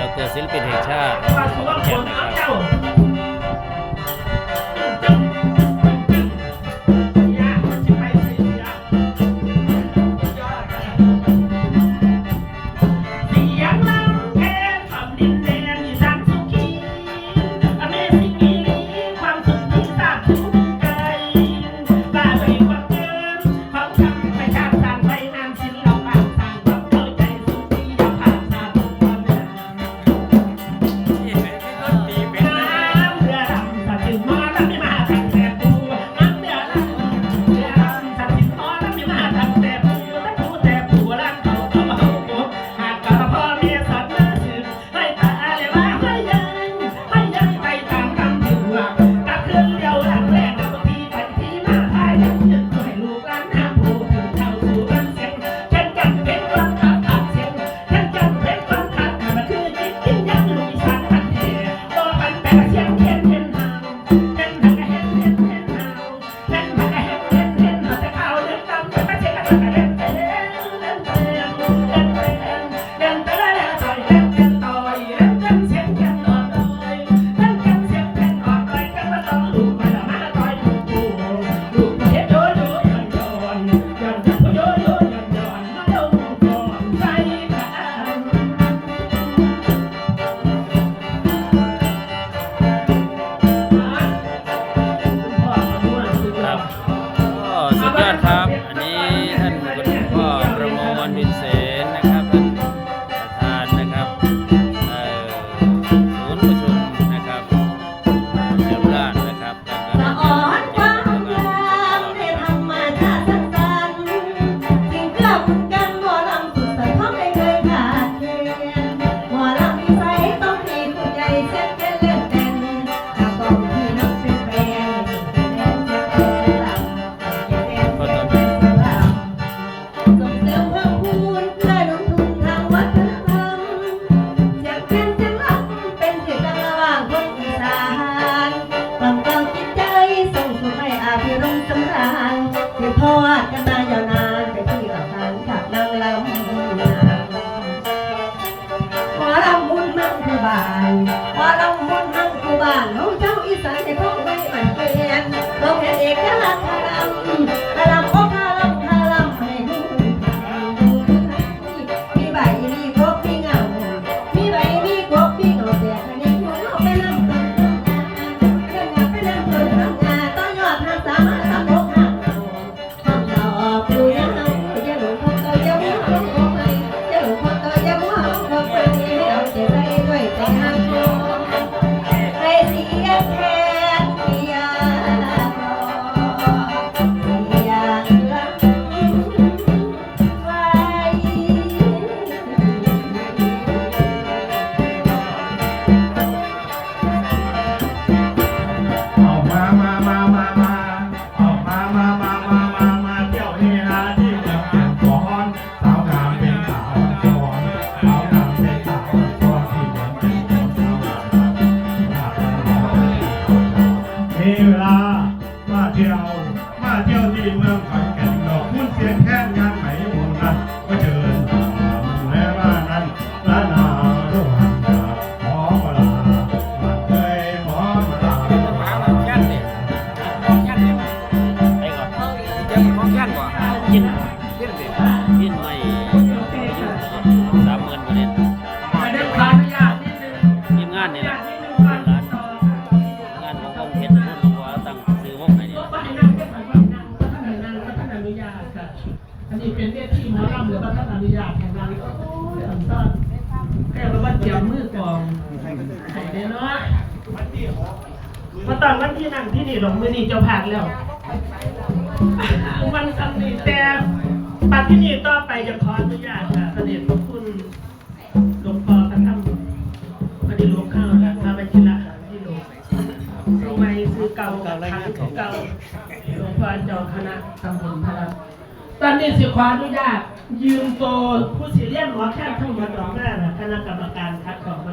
ดรศิลปินแห่งชาติของขอนแก่นนะครับ สุดยอดครับ อัน Amen. อันนี้เป็นเวที่มอลำหรือว่าท่านอนุญาตแห่งนั้นก็โอ้ยอันซ่อนแค่ราว่าเจียมมือกองใส่เด้เนาะมาตอนวันที่นั่งที่นี่หลงมือนี่เจ้าผ่านแล้ววันสันนี้แต่ปัดที่นี่ต่อไปจะขออนุญาตค่ะเสด็จพระคุณหลวงปอพระธรรมปดีหลวงข้าวและพกินอาหารที่หลวงสมัยซื้อเก่าทานเก่าหลวงพ่อจอคณะตำบลพระ ตอนนี้สิขออนุญาตยืมตัวผู้เสิเลี้ยงหมอแค่ทั้งมาหนองหน้าคณะกรรมการคัดกรอง